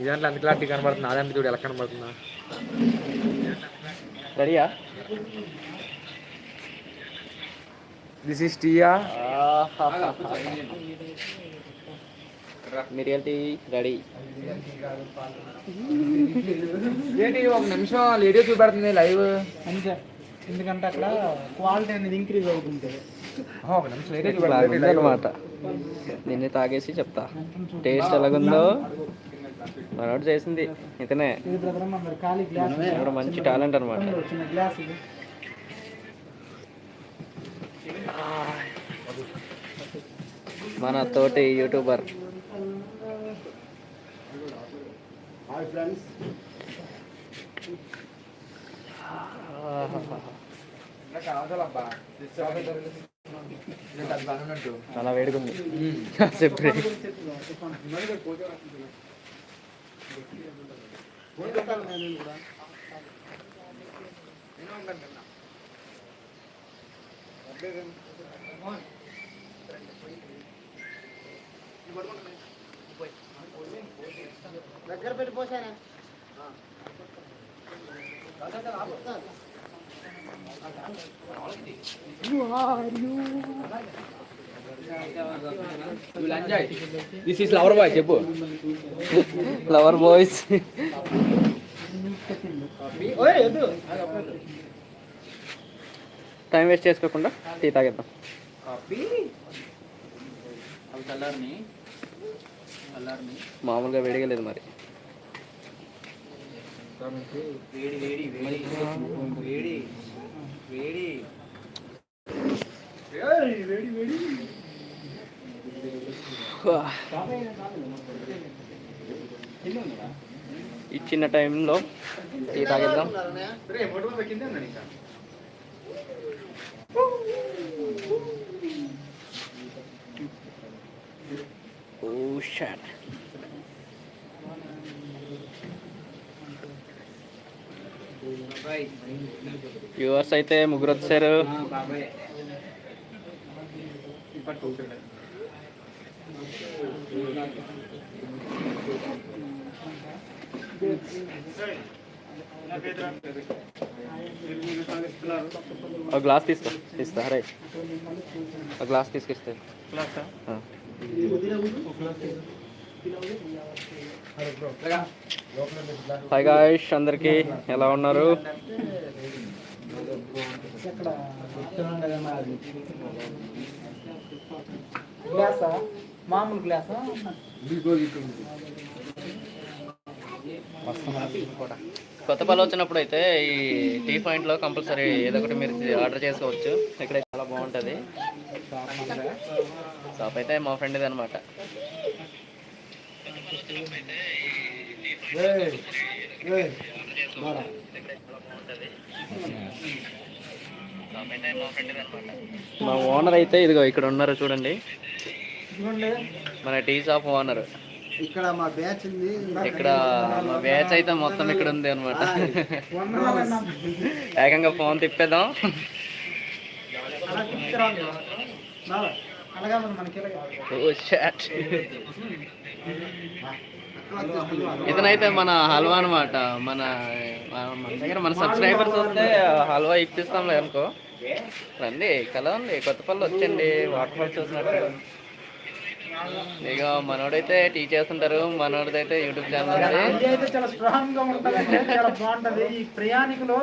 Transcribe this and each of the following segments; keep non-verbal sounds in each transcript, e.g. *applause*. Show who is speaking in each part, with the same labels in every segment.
Speaker 1: ఈ దాంట్లో ఎంత క్లారిటీ కనబడుతుంది? ఆ దాంట్లో చూడు ఎలా కనబడుతుందా?
Speaker 2: రెడీయా
Speaker 1: దిస్ ఈస్ టీయా
Speaker 2: మిరియల్ టీ రెడీ
Speaker 1: ఏంటి ఒక నిమిషం లేడీ చూపెడుతుంది లైవ్
Speaker 3: అంతే. ఎందుకంటే అక్కడ క్వాలిటీ అనేది ఇంక్రీజ్ అవుతుంది
Speaker 1: ఒక నిమిషం.
Speaker 2: అనమాట దీన్ని తాగేసి చెప్తా. టేస్ట్ ఎలాగుందో? మనోడు చేసింది. ఇతనే.
Speaker 3: ఇది బ్రదర్ మరి ఖాళీ గ్లాస్
Speaker 2: కూడా మంచి టాలెంట్ అనమాట మన తోటి యూట్యూబర్. చాలా వేడిగుంది *laughs* చెప్పి.
Speaker 3: దగ్గర పెట్టి పోసానే
Speaker 1: You will enjoy. This is lover boy, చెప్పు.
Speaker 2: ఫ్లవర్ బాయ్స్ టైం వేస్ట్ చేసుకోకుండా టీ తాగేద్దాం. మామూలుగా వేడిగా లేదు మరి. ఈ ఇచ్చిన టైంలో టీ తాగిద్దాం. ఓ షాట్. వ్యూవర్స్ అయితే ముగ్గురు వచ్చారు. ఒక గ్లాస్ తీసుకో ఇస్తా హరే. ఒక గ్లాస్ తీసుకొస్తే. ఆ. హాయ్ గాయస్ అందరికి ఎలా ఉన్నారు?
Speaker 3: ఎక్కడ గ్లాసా? మామూలు గ్లాసా?
Speaker 2: కొత్త పళ్ళు వచ్చినప్పుడు అయితే ఈ టీ పాయింట్లో కంపల్సరీ ఏదో ఒకటి మీరు ఆర్డర్ చేసుకోవచ్చు. ఇక్కడ చాలా బాగుంటుంది. షాప్ అయితే మా ఫ్రెండ్ది అనమాట మా ఓనర్ అయితే ఇదిగో ఇక్కడ ఉన్నారు చూడండి. మన టీ షాప్ ఓనర్
Speaker 3: ఇక్కడ మా బ్యాచ్ ఉంది.
Speaker 2: ఇక్కడ మా బ్యాచ్ అయితే మొత్తం ఇక్కడ ఉంది అనమాట ఏకంగా ఫోన్ తిప్పేద్దాం.
Speaker 3: అలాగా మనకి
Speaker 2: ఓ షాట్ ఇతనైతే మన హల్వా అనమాట మన మన దగ్గర మన సబ్స్క్రైబర్స్ వస్తే హల్వా ఇప్పిస్తాం అనుకో. రండి కలవండి కొత్త పళ్ళు వచ్చండి వాటర్ ఫాల్స్ చూసినట్టు. ఇక మనోడైతే టీచ్ చేస్తుంటారు మనోడిదైతే యూట్యూబ్ ఛానల్ ఉంది.
Speaker 3: చాలా స్ట్రాంగ్గా ఉంటుంది చాలా బాగుంటది. ఈ ప్రయాణికులు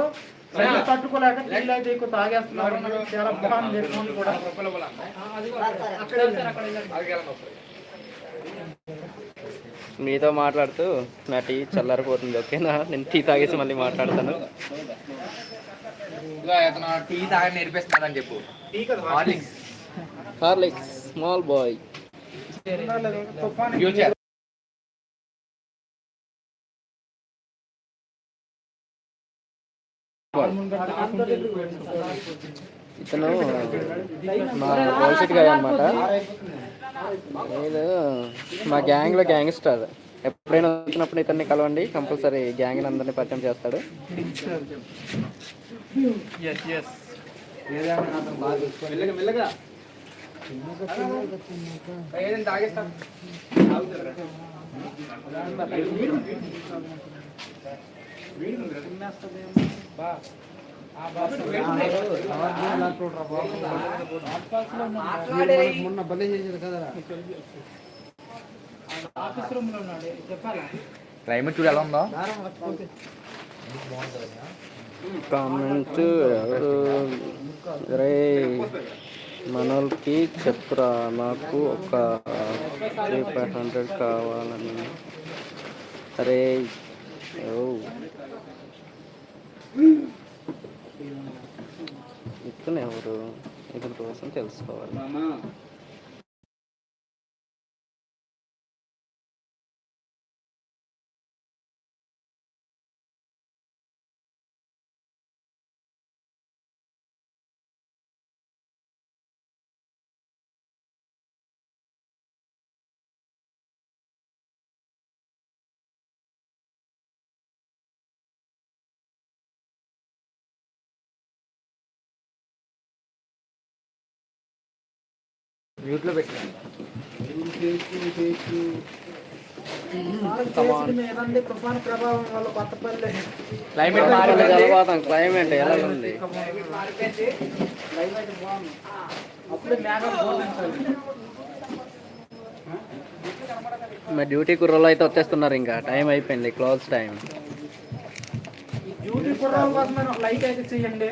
Speaker 3: చలి తట్టుకోలేక నీళ్ళు అయితే ఎక్కువ తాగేస్తున్నారు. చాలా బాగుంది కూడా.
Speaker 2: మీతో మాట్లాడుతూ నా టీ చల్లారిపోతుంది ఓకేనా? నేను టీ తాగేసి మళ్ళీ మాట్లాడతాను.
Speaker 1: టీ తాగని నేర్పిస్తున్నాడని చెప్పు.
Speaker 2: Horlicks Horlicks small
Speaker 3: boy
Speaker 1: future
Speaker 2: ఇతను మా భవిష్యత్ గాయ అనమాట వీళ్ళు మా గ్యాంగ్లో గ్యాంగ్స్టర్ ఎప్పుడైనా వచ్చినప్పుడు ఇతన్ని కలవండి కంపల్సరీ గ్యాంగ్ అందరినీ పరిచయం చేస్తాడు
Speaker 3: మొన్న బలే చేసేది కదా ఆఫీస్ రూమ్లో ఉన్నాడు చెప్పాలా
Speaker 1: క్లైమేట్ చూడు ఎలా ఉందో?
Speaker 2: కామెంట్ రే మనోల్కి చెప్పురా నాకు ఒక త్రీ ఫైవ్ హండ్రెడ్ కావాలని. అరే ఓ. ఇక్కడ ఎవరు? ఇతని కోసం తెలుసుకోవాలి.
Speaker 1: మ్యూట్లో పెట్టినాను
Speaker 3: ఏదండి? తుఫాను ప్రభావం వల్ల కొత్తపల్లి.
Speaker 1: క్లైమేట్
Speaker 2: జలపాతం క్లైమేట్ ఎలా ఉంది?
Speaker 3: క్లైమేట్ బాగుంది. అప్పుడే మేఘం పోతుంది
Speaker 2: మా డ్యూటీ కుర్రోళ్ళు అయితే వచ్చేస్తున్నారు ఇంకా. టైం అయిపోయింది. క్లోజ్ టైం
Speaker 3: డ్యూటీ కుర్రాల కోసం లైక్ అయితే చేయండి.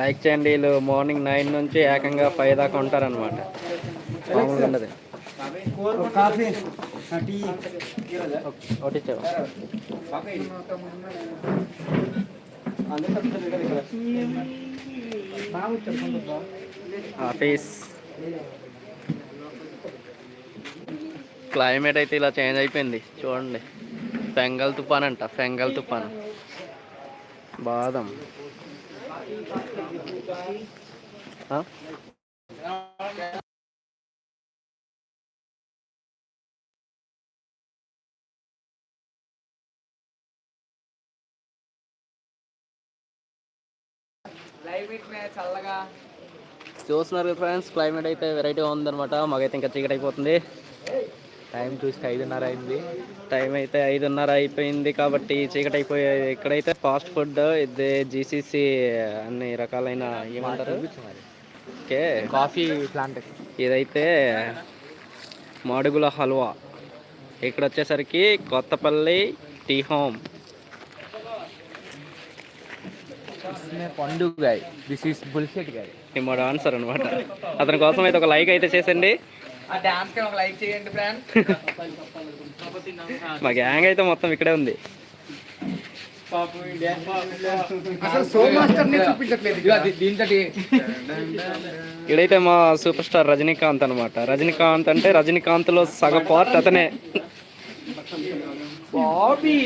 Speaker 2: లైక్ చేయండి. వీళ్ళు మార్నింగ్ నైన్ నుంచి ఏకంగా ఫైవ్ దాకా ఉంటారనమాట మామూలుగా
Speaker 3: కాఫీ టీ.
Speaker 2: ఒకటి
Speaker 3: సార్
Speaker 2: ఆఫీస్ క్లైమేట్ అయితే ఇలా చేంజ్ అయిపోయింది. చూడండి. ఫెంగల్ తుఫాన్ అంట. ఫెంగల్ తుఫాన్. బాదం. చూస్తున్నారు కదా ఫ్రెండ్స్ క్లైమేట్ అయితే వెరైటీగా ఉందన్నమాట. మాకైతే ఇంకా చీకటి అయిపోతుంది.
Speaker 1: టైం చూసి ఐదున్నర అయింది.
Speaker 2: టైం అయితే ఐదున్నర అయిపోయింది కాబట్టి చీకటి అయిపోయాయి ఇక్కడైతే ఫాస్ట్ ఫుడ్ ఇది జీసీసీ అన్ని రకాలైన ఏమంటారు? ఓకే
Speaker 1: కాఫీ ప్లాంట్
Speaker 2: ఇదైతే మాడుగుల హల్వా. ఇక్కడ వచ్చేసరికి
Speaker 1: Kothapalli tea home. This is
Speaker 2: bullshit guy answer అనమాట అతని కోసం అయితే ఒక లైక్ అయితే చేసండి
Speaker 1: ఆ డాన్స్కి ఒక లైక్ చేయండి ఫ్రెండ్
Speaker 2: మా గ్యాంగ్ అయితే మొత్తం ఇక్కడే ఉంది. ఇక్కడైతే మా సూపర్ స్టార్ రజనీకాంత్ అనమాట రజనీకాంత్ అంటే రజనీకాంత్లో సగ పార్ట్ అతనే.
Speaker 1: బాబీ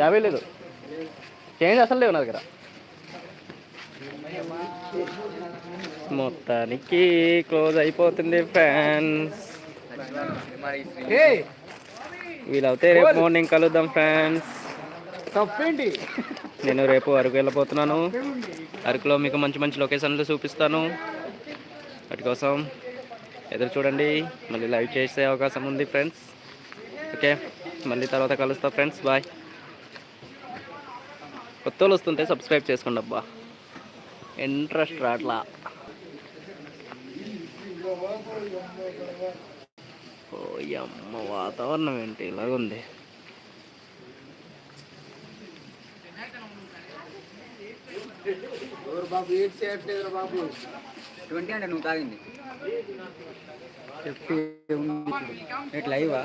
Speaker 2: యాభై లేదు. చేంజ్ అసలు లేవు నా దగ్గర. మొత్తానికి క్లోజ్ అయిపోతుంది ఫ్యాన్స్ వీలైతే రేపు మార్నింగ్ కలుద్దాం ఫ్రెండ్స్
Speaker 1: తప్పేంటి?
Speaker 2: నేను రేపు అరకు వెళ్ళిపోతున్నాను అరకులో మీకు మంచి మంచి లొకేషన్లు చూపిస్తాను. వాటి కోసం ఎదురు చూడండి. మళ్ళీ లైవ్ చేసే అవకాశం ఉంది ఫ్రెండ్స్. ఓకే మళ్ళీ తర్వాత కలుస్తా ఫ్రెండ్స్. బాయ్. కొత్త వాళ్ళు వస్తుంటే సబ్స్క్రైబ్ చేసుకోండి అబ్బా. ఇంట్రెస్ట్ రాట్లా. ఓ అమ్మ వాతావరణం ఏంటి? ఇలాగుంది.
Speaker 4: బాబు? ఏడ్ చేయట్లేదు బాబు. ట్వంటీ అంటే నువ్వు తాగింది. చెప్పి ఎట్లా ఇవా